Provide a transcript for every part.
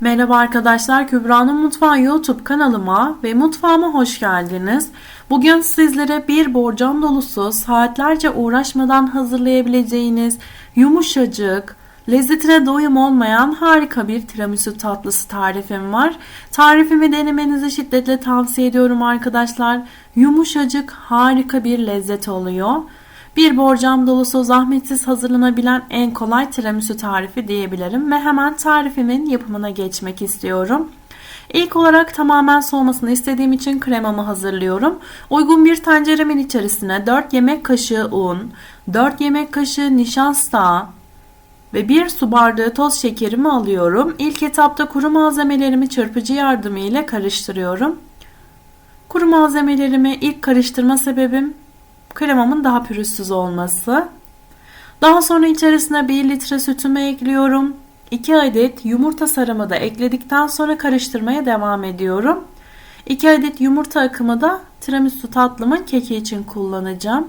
Merhaba arkadaşlar, Kübra'nın Mutfağı YouTube kanalıma ve mutfağıma hoş geldiniz. Bugün sizlere bir borcam dolusu saatlerce uğraşmadan hazırlayabileceğiniz yumuşacık, lezzetine doyum olmayan harika bir tiramisu tatlısı tarifim var. Tarifimi denemenizi şiddetle tavsiye ediyorum arkadaşlar. Yumuşacık harika bir lezzet oluyor. Bir borcam dolusu zahmetsiz hazırlanabilen en kolay tiramisu tarifi diyebilirim ve hemen tarifimin yapımına geçmek istiyorum. İlk olarak tamamen soğumasını istediğim için kremamı hazırlıyorum. Uygun bir tenceremin içerisine 4 yemek kaşığı un, 4 yemek kaşığı nişasta ve 1 su bardağı toz şekerimi alıyorum. İlk etapta kuru malzemelerimi çırpıcı yardımıyla karıştırıyorum. Kuru malzemelerimi ilk karıştırma sebebim kremamın daha pürüzsüz olması. Daha sonra içerisine 1 litre sütümü ekliyorum. 2 adet yumurta sarımı da ekledikten sonra karıştırmaya devam ediyorum. 2 adet yumurta akımı da tiramisu tatlımın keki için kullanacağım.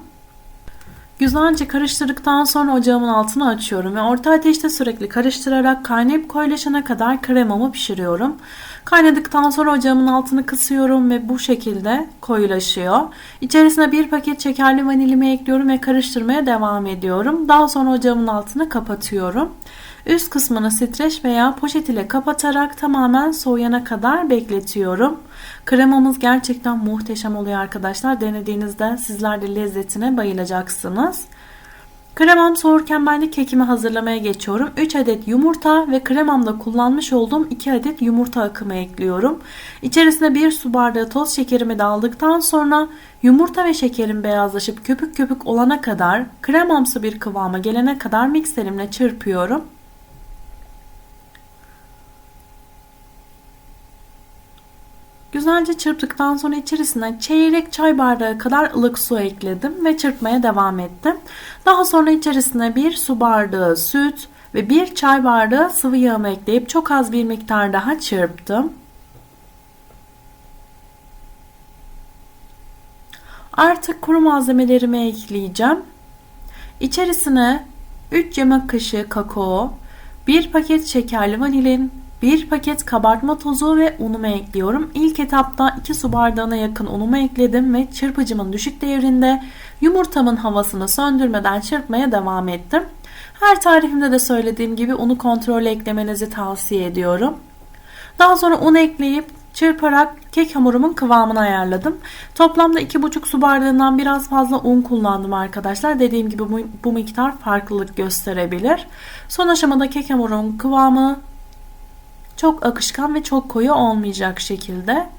Güzelce karıştırdıktan sonra ocağımın altını açıyorum ve orta ateşte sürekli karıştırarak kaynayıp koyulaşana kadar kremamı pişiriyorum. Kaynadıktan sonra ocağımın altını kısıyorum ve bu şekilde koyulaşıyor. İçerisine bir paket şekerli vanilimi ekliyorum ve karıştırmaya devam ediyorum. Daha sonra ocağımın altını kapatıyorum. Üst kısmını streç veya poşet ile kapatarak tamamen soğuyana kadar bekletiyorum. Kremamız gerçekten muhteşem oluyor arkadaşlar. Denediğinizde sizler de lezzetine bayılacaksınız. Kremam soğurken ben de kekimi hazırlamaya geçiyorum. 3 adet yumurta ve kremamda kullanmış olduğum 2 adet yumurta akımı ekliyorum. İçerisine 1 su bardağı toz şekerimi de aldıktan sonra yumurta ve şekerin beyazlaşıp köpük köpük olana kadar kremamsı bir kıvama gelene kadar mikserimle çırpıyorum. Güzelce çırptıktan sonra içerisine çeyrek çay bardağı kadar ılık su ekledim ve çırpmaya devam ettim. Daha sonra içerisine bir su bardağı süt ve bir çay bardağı sıvı yağımı ekleyip çok az bir miktar daha çırptım. Artık kuru malzemelerimi ekleyeceğim. İçerisine 3 yemek kaşığı kakao, 1 paket şekerli vanilin, 1 paket kabartma tozu ve unumu ekliyorum. İlk etapta 2 su bardağına yakın unumu ekledim ve çırpıcımın düşük devrinde yumurtamın havasını söndürmeden çırpmaya devam ettim. Her tarifimde de söylediğim gibi unu kontrolle eklemenizi tavsiye ediyorum. Daha sonra un ekleyip çırparak kek hamurumun kıvamını ayarladım. Toplamda 2,5 su bardağından biraz fazla un kullandım arkadaşlar. Dediğim gibi bu, bu miktar farklılık gösterebilir. Son aşamada kek hamurumun kıvamı çok akışkan ve çok koyu olmayacak şekilde.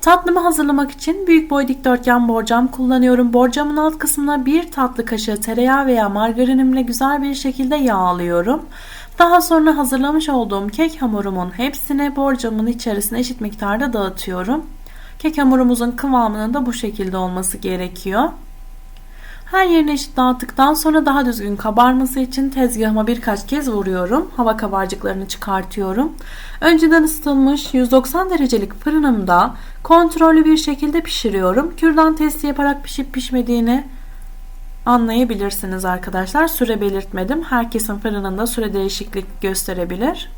Tatlımı hazırlamak için büyük boy dikdörtgen borcam kullanıyorum. Borcamın alt kısmına bir tatlı kaşığı tereyağı veya margarinimle güzel bir şekilde yağlıyorum. Daha sonra hazırlamış olduğum kek hamurumun hepsini borcamın içerisine eşit miktarda dağıtıyorum. Kek hamurumuzun kıvamının da bu şekilde olması gerekiyor. Her yerine eşit dağıttıktan sonra daha düzgün kabarması için tezgahıma birkaç kez vuruyorum. Hava kabarcıklarını çıkartıyorum. Önceden ısıtılmış 190 derecelik fırınımda kontrollü bir şekilde pişiriyorum. Kürdan testi yaparak pişip pişmediğini anlayabilirsiniz arkadaşlar. Süre belirtmedim. Herkesin fırınında süre değişiklik gösterebilir.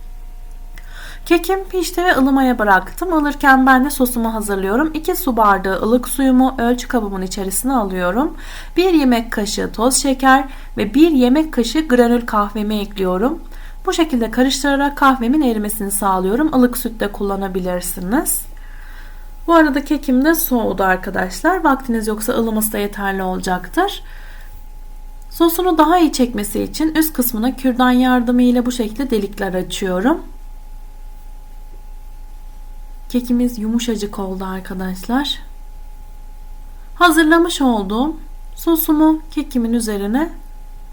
Kekim pişti ve ılımaya bıraktım. Alırken ben de sosumu hazırlıyorum. 2 su bardağı ılık suyumu ölçü kabımın içerisine alıyorum. 1 yemek kaşığı toz şeker ve 1 yemek kaşığı granül kahvemi ekliyorum. Bu şekilde karıştırarak kahvemin erimesini sağlıyorum. Ilık süt de kullanabilirsiniz. Bu arada kekim de soğudu arkadaşlar. Vaktiniz yoksa ılıması da yeterli olacaktır. Sosunu daha iyi çekmesi için üst kısmına kürdan yardımıyla bu şekilde delikler açıyorum. Kekimiz yumuşacık oldu arkadaşlar. Hazırlamış olduğum sosumu kekimin üzerine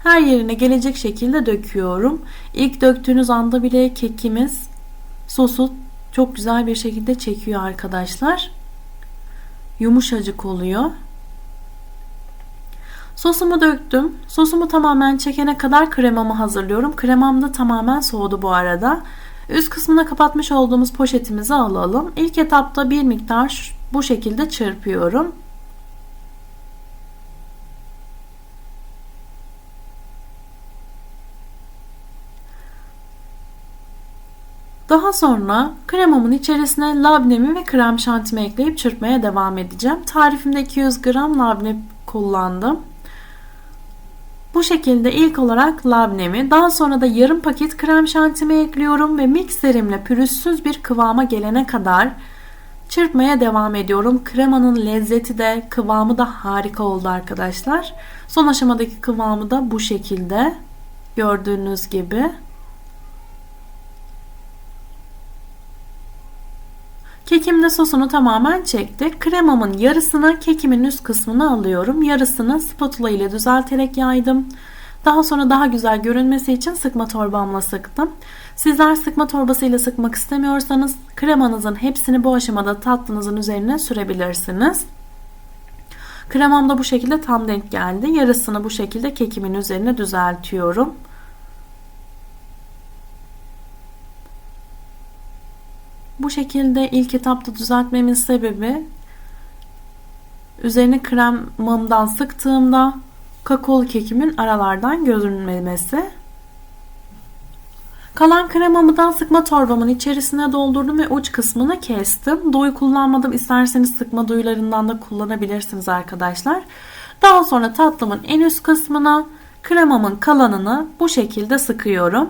her yerine gelecek şekilde döküyorum. İlk döktüğünüz anda bile kekimiz sosu çok güzel bir şekilde çekiyor arkadaşlar. Yumuşacık oluyor. Sosumu döktüm. Sosumu tamamen çekene kadar kremamı hazırlıyorum. Kremam da tamamen soğudu bu arada. Üst kısmına kapatmış olduğumuz poşetimizi alalım. İlk etapta bir miktar bu şekilde çırpıyorum. Daha sonra kremamın içerisine labnemi ve krem şantimi ekleyip çırpmaya devam edeceğim. Tarifimde 200 gram labne kullandım. Bu şekilde ilk olarak labnemi, daha sonra da yarım paket krem şantimi ekliyorum ve mikserimle pürüzsüz bir kıvama gelene kadar çırpmaya devam ediyorum. Kremanın lezzeti de kıvamı da harika oldu arkadaşlar. Son aşamadaki kıvamı da bu şekilde gördüğünüz gibi. Kekim de sosunu tamamen çekti. Kremamın yarısını kekimin üst kısmına alıyorum. Yarısını spatula ile düzelterek yaydım. Daha sonra daha güzel görünmesi için sıkma torbamla sıktım. Sizler sıkma torbasıyla sıkmak istemiyorsanız kremanızın hepsini bu aşamada tatlınızın üzerine sürebilirsiniz. Kremam da bu şekilde tam denk geldi. Yarısını bu şekilde kekimin üzerine düzeltiyorum. Bu şekilde ilk etapta düzeltmemin sebebi üzerine kremamdan sıktığımda kakaolu kekimin aralardan görünmemesi. Kalan kremamı da sıkma torbamın içerisine doldurdum ve uç kısmını kestim. Doyu kullanmadım. İsterseniz sıkma duyularından da kullanabilirsiniz arkadaşlar. Daha sonra tatlımın en üst kısmına kremamın kalanını bu şekilde sıkıyorum.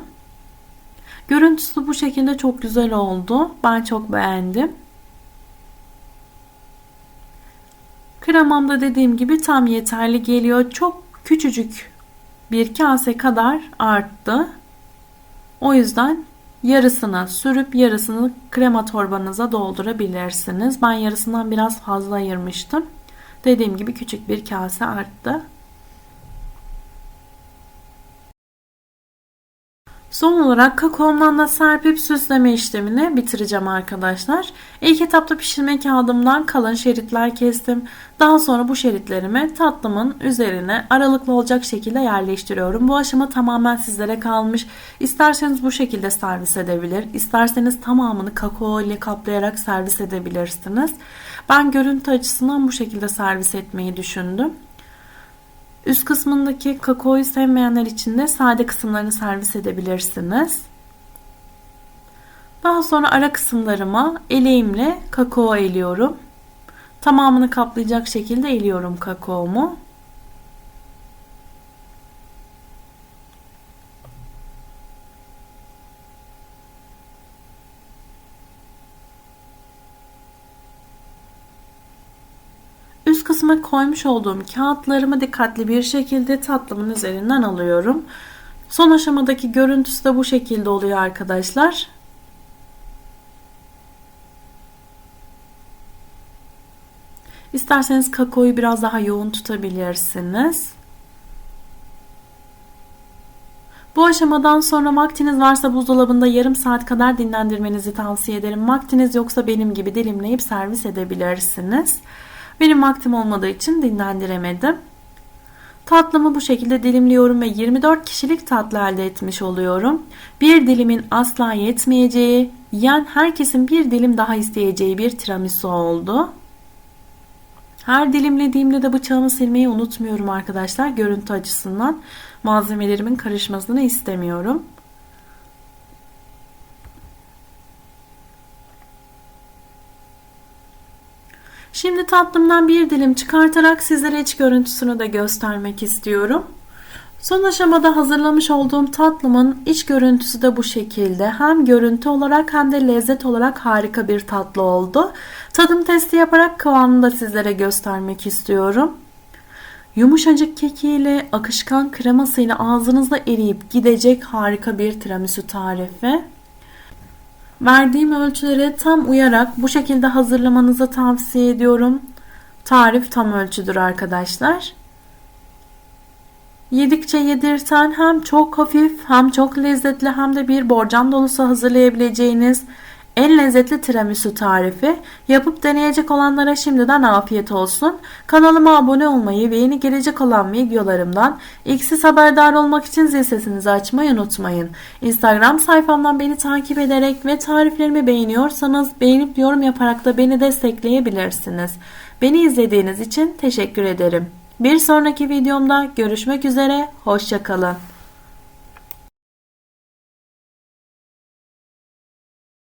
Görüntüsü bu şekilde çok güzel oldu. Ben çok beğendim. Kremam da dediğim gibi tam yeterli geliyor. Çok küçücük bir kase kadar arttı. O yüzden yarısını sürüp yarısını krema torbanıza doldurabilirsiniz. Ben yarısından biraz fazla ayırmıştım. Dediğim gibi küçük bir kase arttı. Son olarak kakaomdan da serpip süsleme işlemini bitireceğim arkadaşlar. İlk etapta pişirme kağıdımdan kalın şeritler kestim. Daha sonra bu şeritlerimi tatlımın üzerine aralıklı olacak şekilde yerleştiriyorum. Bu aşama tamamen sizlere kalmış. İsterseniz bu şekilde servis edebilir. İsterseniz tamamını kakao ile kaplayarak servis edebilirsiniz. Ben görüntü açısından bu şekilde servis etmeyi düşündüm. Üst kısmındaki kakaoyu sevmeyenler için de sade kısımlarını servis edebilirsiniz. Daha sonra ara kısımlarıma eleğimle kakao eliyorum. Tamamını kaplayacak şekilde eliyorum kakaomu. Kısma koymuş olduğum kağıtlarımı dikkatli bir şekilde tatlımın üzerinden alıyorum. Son aşamadaki görüntüsü de bu şekilde oluyor arkadaşlar. İsterseniz kakaoyu biraz daha yoğun tutabilirsiniz. Bu aşamadan sonra vaktiniz varsa buzdolabında yarım saat kadar dinlendirmenizi tavsiye ederim. Vaktiniz yoksa benim gibi dilimleyip servis edebilirsiniz. Benim vaktim olmadığı için dinlendiremedim. Tatlımı bu şekilde dilimliyorum ve 24 kişilik tatlı elde etmiş oluyorum. Bir dilimin asla yetmeyeceği, yani herkesin bir dilim daha isteyeceği bir tiramisu oldu. Her dilimlediğimde de bıçağımı silmeyi unutmuyorum arkadaşlar. Görüntü açısından malzemelerimin karışmasını istemiyorum. Şimdi tatlımdan bir dilim çıkartarak sizlere iç görüntüsünü de göstermek istiyorum. Son aşamada hazırlamış olduğum tatlımın iç görüntüsü de bu şekilde. Hem görüntü olarak hem de lezzet olarak harika bir tatlı oldu. Tadım testi yaparak kıvamını da sizlere göstermek istiyorum. Yumuşacık kekiyle, akışkan kremasıyla ağzınızda eriyip gidecek harika bir tiramisu tarifi. Verdiğim ölçülere tam uyarak bu şekilde hazırlamanızı tavsiye ediyorum. Tarif tam ölçüdür arkadaşlar. Yedikçe yedirten hem çok hafif hem çok lezzetli hem de bir borcam dolusu hazırlayabileceğiniz en lezzetli tiramisu tarifi. Yapıp deneyecek olanlara şimdiden afiyet olsun. Kanalıma abone olmayı ve yeni gelecek olan videolarımdan ilk siz haberdar olmak için zil sesinizi açmayı unutmayın. Instagram sayfamdan beni takip ederek ve tariflerimi beğeniyorsanız beğenip yorum yaparak da beni destekleyebilirsiniz. Beni izlediğiniz için teşekkür ederim. Bir sonraki videomda görüşmek üzere, hoşçakalın.